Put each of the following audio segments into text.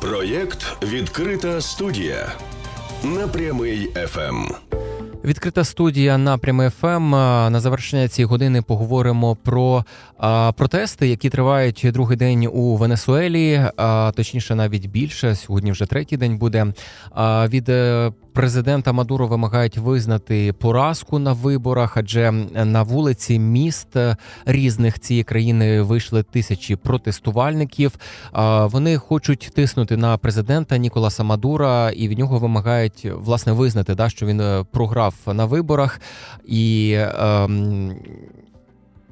Проєкт Відкрита студія на прямий Ем. ФМ. Відкрита студія напрями ФМ. На завершення цієї години поговоримо про а, протести, які тривають другий день у Венесуелі, а, точніше, навіть більше. Сьогодні вже третій день буде. А, від е, президента Мадуро вимагають визнати поразку на виборах, адже на вулиці міст е, різних цієї країни вийшли тисячі протестувальників. Вони хочуть тиснути на президента Ніколаса Мадура і від нього вимагають власне визнати, да, що він е, програв на виборах і. Ем,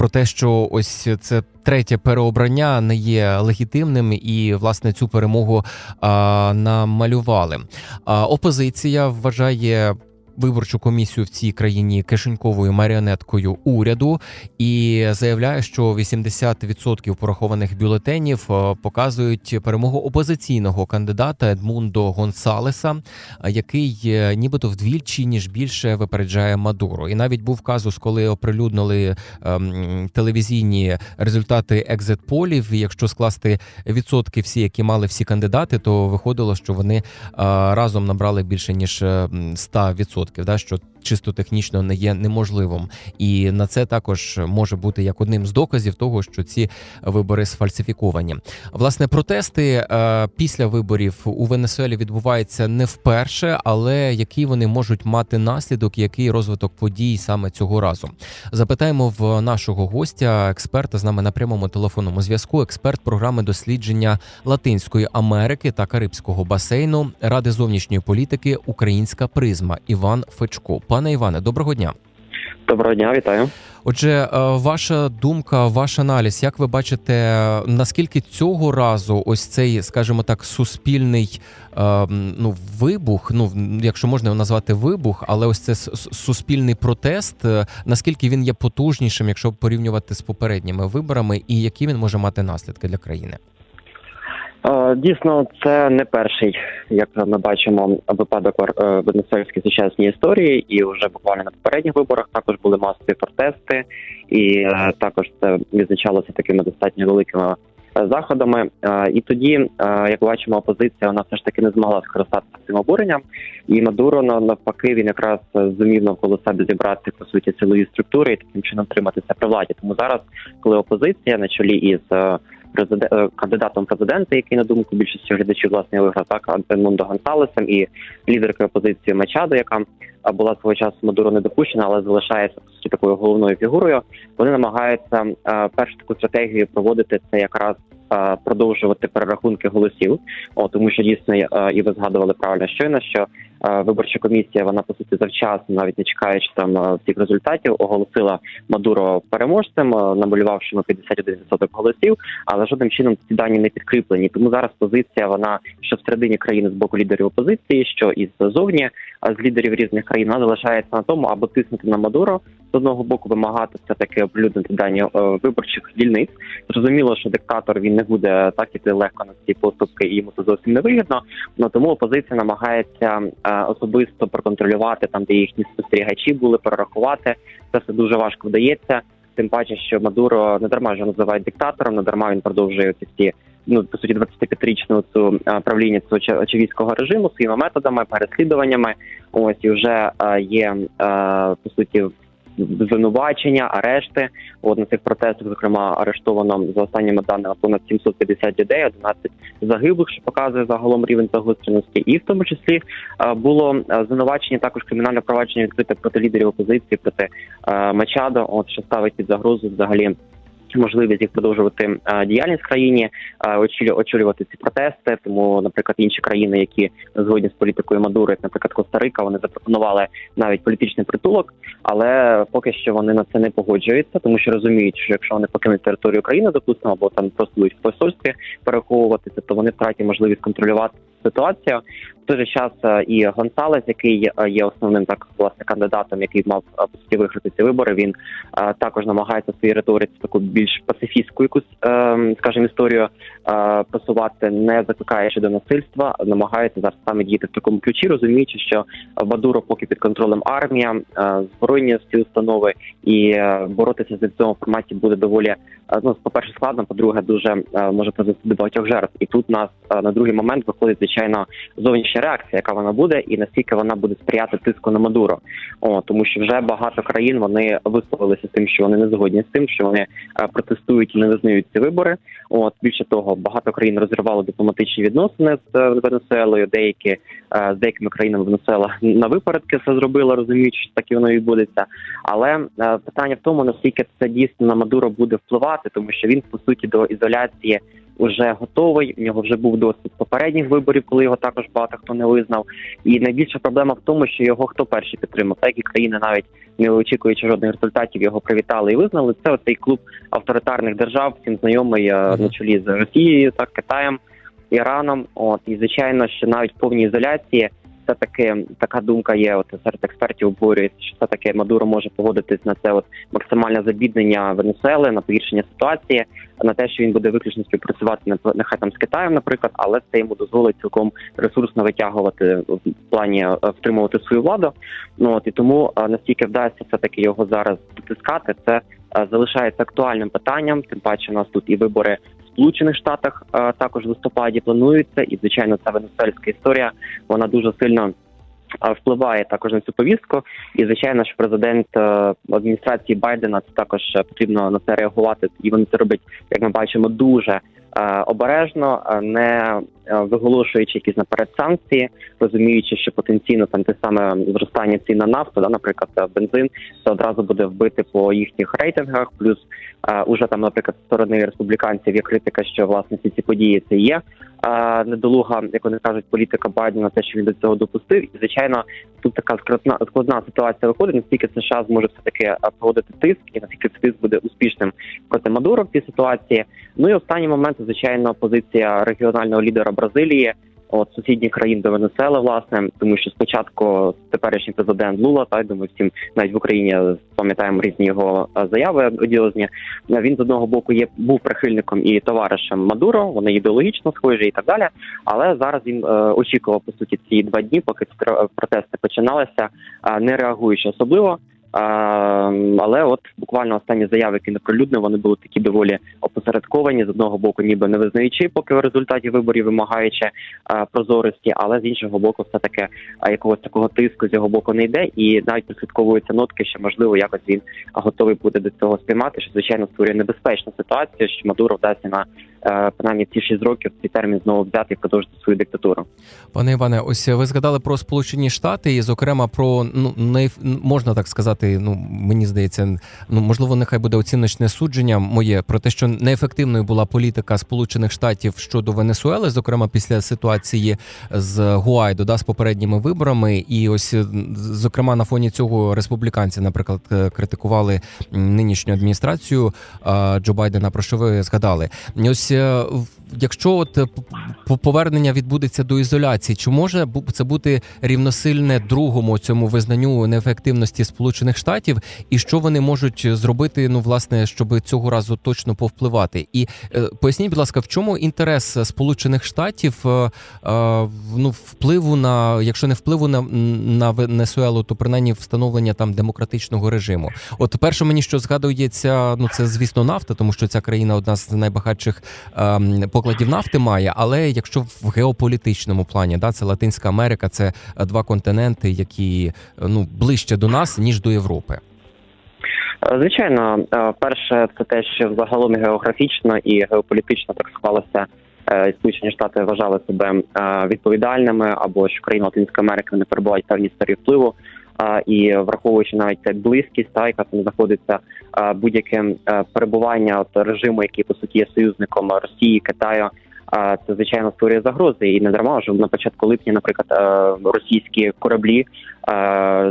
про те, що ось це третє переобрання не є легітимним, і власне цю перемогу а, намалювали. А, опозиція вважає. Виборчу комісію в цій країні кишеньковою маріонеткою уряду і заявляє, що 80% порахованих бюлетенів е, показують перемогу опозиційного кандидата Едмундо Гонсалеса, який е, нібито вдвічі ніж більше випереджає Мадуро. І навіть був казус, коли оприлюднили ем, телевізійні результати екзит-полів. Якщо скласти відсотки всі, які мали всі кандидати, то виходило, що вони е, разом набрали більше ніж е, м, 100%, да, що чисто технічно не є неможливим. І на це також може бути як одним з доказів того, що ці вибори сфальсифіковані. Власне, протести е, після виборів у Венесуелі відбуваються не вперше, але які вони можуть мати наслідок, який розвиток подій саме цього разу. Запитаємо в нашого гостя, експерта з нами на прямому телефонному зв'язку, експерт програми дослідження Латинської Америки та Карибського басейну Ради зовнішньої політики Українська призма Іван Фечко. Пане Іване, доброго дня. Доброго дня, вітаю. Отже, е, ваша думка, ваш аналіз, як ви бачите, наскільки цього разу ось цей, скажімо так, суспільний е, ну вибух, ну якщо можна його назвати вибух, але ось це суспільний протест, е, наскільки він є потужнішим, якщо порівнювати з попередніми виборами, і які він може мати наслідки для країни? Е, Дійсно, це не перший, як ми бачимо, випадок е, венесуельській сучасній історії, і вже буквально на попередніх виборах також були масові протести, і е, також це відзначалося такими достатньо великими заходами. І тоді, як бачимо, опозиція вона все ж таки не змогла скористатися цим обуренням. І Мадуро навпаки він якраз зумів навколо себе зібрати по суті силові структури і таким чином триматися при владі. Тому зараз, коли опозиція на чолі із кандидатом президента, який на думку більшості глядачів власне виграв так Едмундо Гонсалесом і лідеркою опозиції Мачадо, яка була свого часу Мадуро не допущена, але залишається по суті такою головною фігурою. Вони намагаються е, першу таку стратегію проводити це якраз. е, Продовжувати перерахунки голосів, О, тому що дійсно е, і ви згадували правильно щойно, що виборча комісія вона по суті завчасно, навіть не чекаючи там всіх результатів, оголосила Мадуро переможцем, намалювавши йому 51% голосів, але жодним чином ці дані не підкріплені. Тому зараз позиція вона що всередині країни з боку лідерів опозиції, що і ззовні а з лідерів різних країн вона залишається на тому, аби тиснути на Мадуро з одного боку, вимагати все таки оприлюднити дані е, виборчих дільниць. Зрозуміло, що диктатор він не буде так іти легко на ці поступки, і йому це зовсім не вигідно. Ну тому опозиція намагається е, особисто проконтролювати там, де їхні спостерігачі були, перерахувати. Це все дуже важко вдається. Тим паче, що Мадуро не дарма ж називають диктатором, не дарма він продовжує ці всі ну по суті 25-річну цю цього ча- режиму своїми методами, переслідуваннями. Ось і вже є по суті звинувачення, арешти. От на цих протестах, зокрема, арештовано за останніми даними понад 750 людей, 11 загиблих, що показує загалом рівень загостреності, і в тому числі було звинувачення також кримінальне провадження відкрите проти лідерів опозиції, проти Мачадо, от що ставить під загрозу взагалі. Можливість їх продовжувати діяльність в країні, очолювати ці протести. Тому, наприклад, інші країни, які згодні з політикою Мадуро, як, наприклад, Коста-Рика, вони запропонували навіть політичний притулок, але поки що вони на це не погоджуються, тому що розуміють, що якщо вони покинуть територію країни, допустимо, або там просто будуть в посольстві переховуватися, то вони втратять можливість контролювати ситуацію. Той же час і Гонсалес, який е, є основним так власне кандидатом, який мав е, по виграти ці вибори. Він е, також намагається своїй риториці таку більш пацифістську якусь, е, скажімо, історію просувати, не закликаючи до насильства, намагається зараз саме діяти в такому ключі, розуміючи, що Мадуро поки під контролем армія, збройні всі установи, і боротися з цьому форматі буде доволі ну, по-перше, складно, по-друге, дуже е, може призвести до багатьох жертв. І тут нас на другий момент виходить звичайно зовнішня реакція, яка вона буде, і наскільки вона буде сприяти тиску на Мадуро. О, тому що вже багато країн вони висловилися тим, що вони не згодні з тим, що вони е, протестують і не визнають ці вибори. От більше того, багато країн розірвало дипломатичні відносини з е, Венесуелою. Деякі е, з деякими країнами Венесуела на випередки це зробила, розуміючи, що так і воно відбудеться. Але питання в тому, наскільки це дійсно на Мадуро буде впливати, тому що він по суті до ізоляції вже готовий. У нього вже був досвід попередніх виборів, коли його також багато хто не визнав. І найбільша проблема в тому, що його хто перший підтримав, так і країни навіть не очікуючи жодних результатів, його привітали і визнали. Це оцей клуб авторитарних держав, всім знайомий е, на чолі з Росією, так Китаєм, Іраном. От і звичайно, що навіть в повній ізоляції. Все таки така думка є. От серед експертів обурюється, що все таки Мадуро може погодитись на це от максимальне забіднення Венесуели, на погіршення ситуації, на те, що він буде виключно співпрацювати не- нехай там з Китаєм, наприклад, але це йому дозволить цілком ресурсно витягувати в плані е, втримувати свою владу. Ну от і тому е, наскільки вдасться все таки його зараз дотискати, це е, залишається актуальним питанням. Тим паче, у нас тут і вибори Сполучених Штатах е, також в листопаді планується, і звичайно, ця венесуельська історія вона дуже сильно. е, Впливає також на цю повістку, і звичайно, що президент е, адміністрації Байдена це також потрібно на це реагувати, і вони це роблять, як ми бачимо, дуже обережно, е, не е, виголошуючи якісь наперед санкції, розуміючи, що потенційно там те саме зростання цін на нафту, да, наприклад, е, бензин, це одразу буде вбити по їхніх рейтингах. Плюс е, уже там, наприклад, сторони республіканців є критика, що власне ці події це є е, недолуга, як вони кажуть, політика Байдена, те, що він до цього допустив, і звичайно, тут така складна складна ситуація виходить. Наскільки США зможе все таки проводити тиск, і наскільки цей тиск буде успішним проти Мадуро в цій ситуації. Ну і останній момент, звичайно, позиція регіонального лідера Бразилії. От сусідніх країн до Венесуели, власне, тому що спочатку теперішній президент Лула, та й думаю, всім навіть в Україні пам'ятаємо різні його е, заяви одіозні. Він з одного боку є був прихильником і товаришем Мадуро, вони ідеологічно схожі і так далі. Але зараз він е, очікував по суті ці два дні, поки протести починалися, е, не реагуючи особливо. Е, але от буквально останні заяви, які наприлюднили, вони були такі доволі опосередковані. З одного боку, ніби не визнаючи, поки в результаті виборів вимагаючи е, прозорості, але з іншого боку, все таки е, якогось такого тиску з його боку не йде, і навіть прослідковуються нотки, що можливо якось він готовий буде до цього спіймати, що звичайно створює небезпечну ситуацію, що Мадуро вдасться на принаймні ці 6 років цей термін знову взяти і продовжити свою диктатуру. Пане Іване, ось ви згадали про Сполучені Штати, і зокрема про ну не можна так сказати. Ну мені здається, ну можливо, нехай буде оціночне судження моє про те, що неефективною була політика Сполучених Штатів щодо Венесуели, зокрема після ситуації з Гуайдо, да, з попередніми виборами, і ось е, зокрема на фоні цього республіканці, наприклад, е, критикували нинішню адміністрацію е, Джо Байдена. Про що ви згадали? Ось е, в- якщо от е, повернення відбудеться до ізоляції, чи може це бути рівносильне другому цьому визнанню неефективності Сполучених Штатів, і що вони можуть зробити, ну власне, щоб цього разу точно повпливати? І е, поясніть, будь ласка, в чому інтерес Сполучених Штатів е, ну впливу на, якщо не впливу на, на Венесуелу, то принаймні встановлення там демократичного режиму? От перше мені що згадується, ну це звісно нафта, тому що ця країна одна з найбагатших ем, покладів нафти має. Але якщо в геополітичному плані, да, це Латинська Америка, це е, два континенти, які е, ну ближче до нас ніж до Європи. Е, Звичайно, перше, це те, що загалом географічно і геополітично так склалося. Сполучені Штати вважали себе відповідальними, або що країни Латинської Америки вони перебувають в певній сфері впливу. І враховуючи навіть ця близькість, та яка там знаходиться будь-яке перебування от режиму, який по суті є союзником Росії, Китаю, а, це звичайно створює загрози. І не дарма що на початку липня, наприклад, е, російські кораблі е,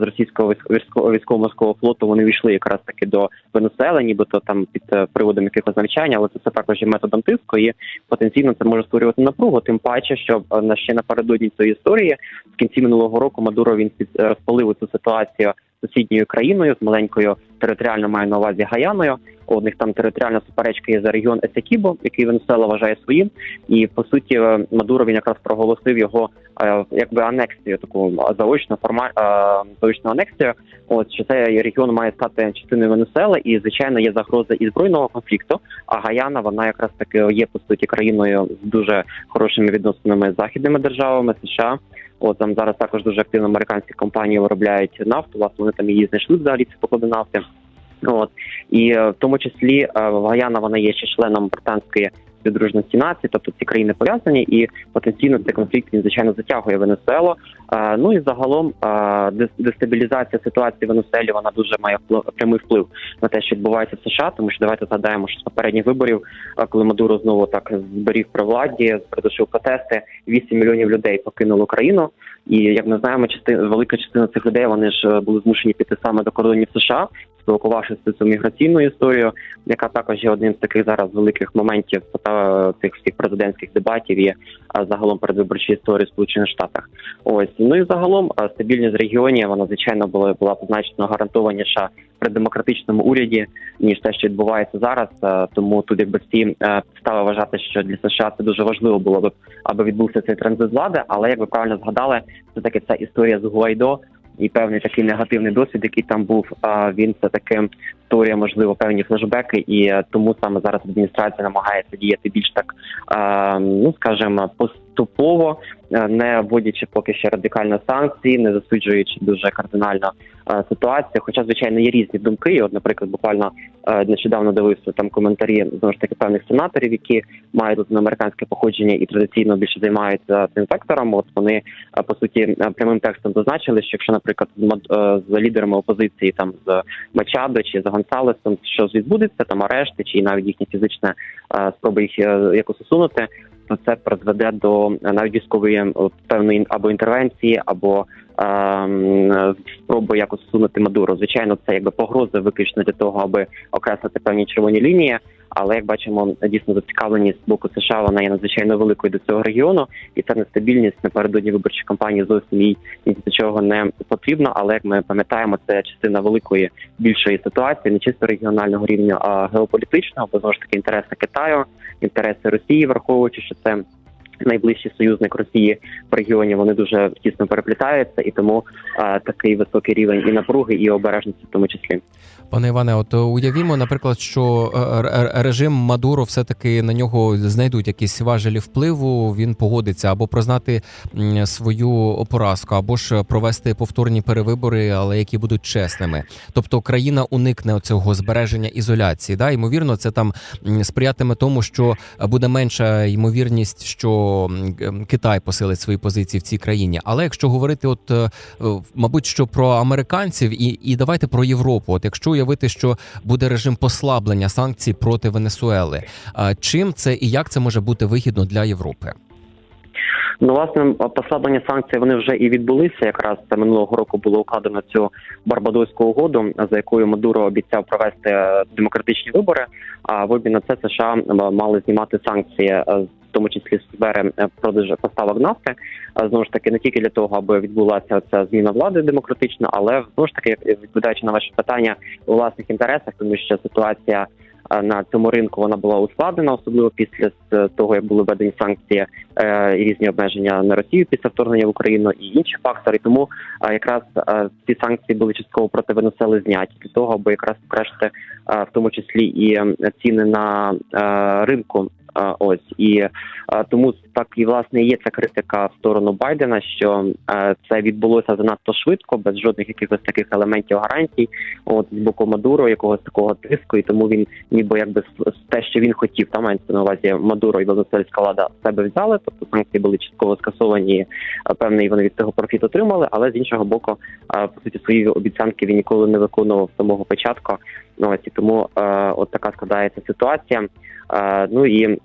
з російського військо- військово-морського флоту вони війшли якраз таки до Венесуели, нібито там під е, приводом якихось навчань, але це також є методом тиску, і потенційно це може створювати напругу. Тим паче, що на ще напередодні цієї історії в кінці минулого року Мадуро він розпалив цю ситуацію сусідньою країною з маленькою територіально маю на увазі Гаяною. У них там територіальна суперечка є за регіон Есекібо, який Венесуела вважає своїм, і по суті е, Мадуро він якраз проголосив його е, якби анексію, таку е, заочну форма заочну анексію. От що цей регіон має стати частиною Венесуели, і звичайно є загроза і збройного конфлікту. А Гаяна вона якраз таки є по суті країною з дуже хорошими відносинами з західними державами США. От там зараз також дуже активно американські компанії виробляють нафту. Власне, вони там її знайшли взагалі ці поклади нафти. От і е, в тому числі е, Гаяна вона є ще членом британської співдружності нації, тобто ці країни пов'язані, і потенційно цей конфлікт він звичайно затягує Венесуелу. Е, Ну і загалом е, дестабілізація ситуації в Венесуелі вона дуже має вплив, прямий вплив на те, що відбувається в США, тому що давайте згадаємо, що з попередніх виборів, е, коли Мадуро знову так зберіг при владі, придушив протести, 8 мільйонів людей покинуло країну. І як ми знаємо, частина велика частина цих людей вони ж були змушені піти саме до кордонів США, спілкувавшись з цю міграційну історію, яка також є одним з таких зараз великих моментів е, цих всіх президентських дебатів е, загалом передвиборчої історії в Сполучених Штатах. Ось ну і загалом стабільність в регіоні вона звичайно була була значно гарантованіша при демократичному уряді ніж те, що відбувається зараз. Тому тут якби всі підстави вважати, що для США це дуже важливо було б, аби відбувся цей транзит влади. Але як ви правильно згадали, все таки ця історія з Гуайдо і певний такий негативний досвід, який там був. Він все таки створює можливо певні флешбеки, і е, тому саме зараз адміністрація намагається діяти більш так, е, ну скажімо, поступово, е, не вводячи поки ще радикально санкції, не засуджуючи дуже кардинально е, ситуацію. Хоча, звичайно, є різні думки. От, наприклад, буквально е, нещодавно дивився там коментарі знову ж таки певних сенаторів, які мають американське походження і традиційно більше займаються цим сектором. От вони е, по суті прямим текстом зазначили, що якщо, наприклад, з лідерами опозиції там з Мачадо чи з Гонсалесом щось відбудеться, там арешти чи навіть їхня фізична спроба їх якось усунути. То це призведе до навіть військової певної або інтервенції, або спроби якось усунути Мадуро. Звичайно, це якби погрози виключно для того, аби окреслити певні червоні лінії. Але як бачимо, дійсно зацікавленість з боку США вона є надзвичайно великою до цього регіону, і ця нестабільність напередодні виборчої кампанії зовсім їй ні до чого не потрібно. Але як ми пам'ятаємо, це частина великої більшої ситуації, не чисто регіонального рівня, а геополітичного, бо знову ж таки інтереси Китаю, інтереси Росії, враховуючи, що це найближчий союзник Росії в регіоні. Вони дуже тісно переплітаються, і тому е, такий високий рівень і напруги, і обережності в тому числі. Пане Іване, от е, уявімо, наприклад, що е, режим Мадуро все-таки на нього знайдуть якісь важелі впливу. Він погодиться або признати свою поразку, або ж провести повторні перевибори, але які будуть чесними. Тобто країна уникне цього збереження ізоляції. Да, ймовірно, це там сприятиме тому, що буде менша ймовірність, що Китай посилить свої позиції в цій країні. Але якщо говорити, от е, е, мабуть, що про американців, і, і давайте про Європу. От якщо уявити, що буде режим послаблення санкцій проти Венесуели, чим це і як це може бути вигідно для Європи? Ну, власне, послаблення санкцій вони вже і відбулися. Якраз це минулого року було укладено цю барбадоську угоду, за якою Мадуро обіцяв провести е, демократичні вибори. А в обмін на це США мали знімати санкції, в тому числі сфери е, продажу поставок нафти. Знову ж таки, не тільки для того, аби відбулася ця зміна влади демократична, але знову ж таки відповідаючи на ваше питання у власних інтересах, тому що ситуація. На цьому ринку вона була ускладнена, особливо після того, як були введені санкції е, і різні обмеження на Росію після вторгнення в Україну і інші фактори. Тому якраз ці санкції були частково проти Венесуели зняті для того, аби якраз покращити в тому числі і ціни на е, ринку. Ось і тому так і власне є ця критика в сторону Байдена, що це відбулося занадто швидко, без жодних якихось таких елементів гарантій. От з боку Мадуро, якогось такого тиску, і тому він ніби якби те, що він хотів, там мається на увазі Мадуро і венесуельська влада себе взяли. Тобто санкції були частково скасовані. Певний вони від цього профіт отримали, але з іншого боку, по суті, свої обіцянки він ніколи не виконував з самого початку. Ну і тому е, от така складається ситуація. Е, ну і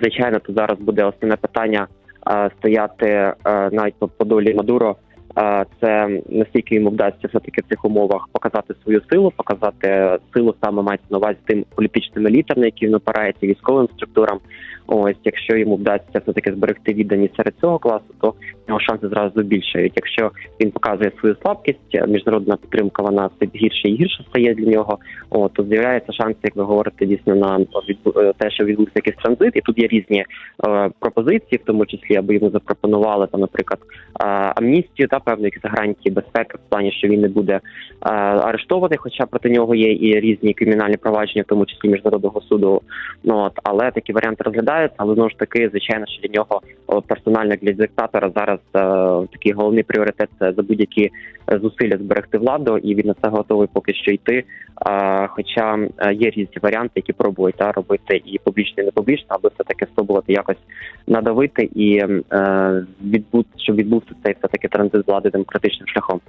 звичайно, то зараз буде основне питання е, стояти е, навіть по, по долі Мадуро. Е, Це наскільки йому вдасться все таки в цих умовах показати свою силу, показати силу саме мається на увазі тим політичним елітам, на які він опирається, військовим структурам. Ось якщо йому вдасться все таки зберегти відданість серед цього класу, то його шанси зразу більшають. Якщо він показує свою слабкість, міжнародна підтримка вона все гірше і гірше стає для нього. О, то з'являється шанс, як ви говорите, дійсно на е, те, що відбувся якийсь транзит, і тут є різні е, пропозиції, в тому числі, аби йому запропонували там, наприклад, е, амністію та певні якісь гарантії безпеки в плані, що він не буде е, арештований, хоча проти нього є і різні кримінальні провадження, в тому числі міжнародного суду. Ну от але такі варіанти розглядаються. Але знову ж таки, звичайно, що для нього персонально для диктатора зараз е, такий головний пріоритет це за будь-які е, зусилля зберегти владу, і він на це готовий поки що йти. Е, хоча є різні варіанти, які пробують та робити і публічно, і не публічно, аби все таки спробувати якось надавити і відбути, щоб відбувся цей все таки транзит влади демократичним шляхом.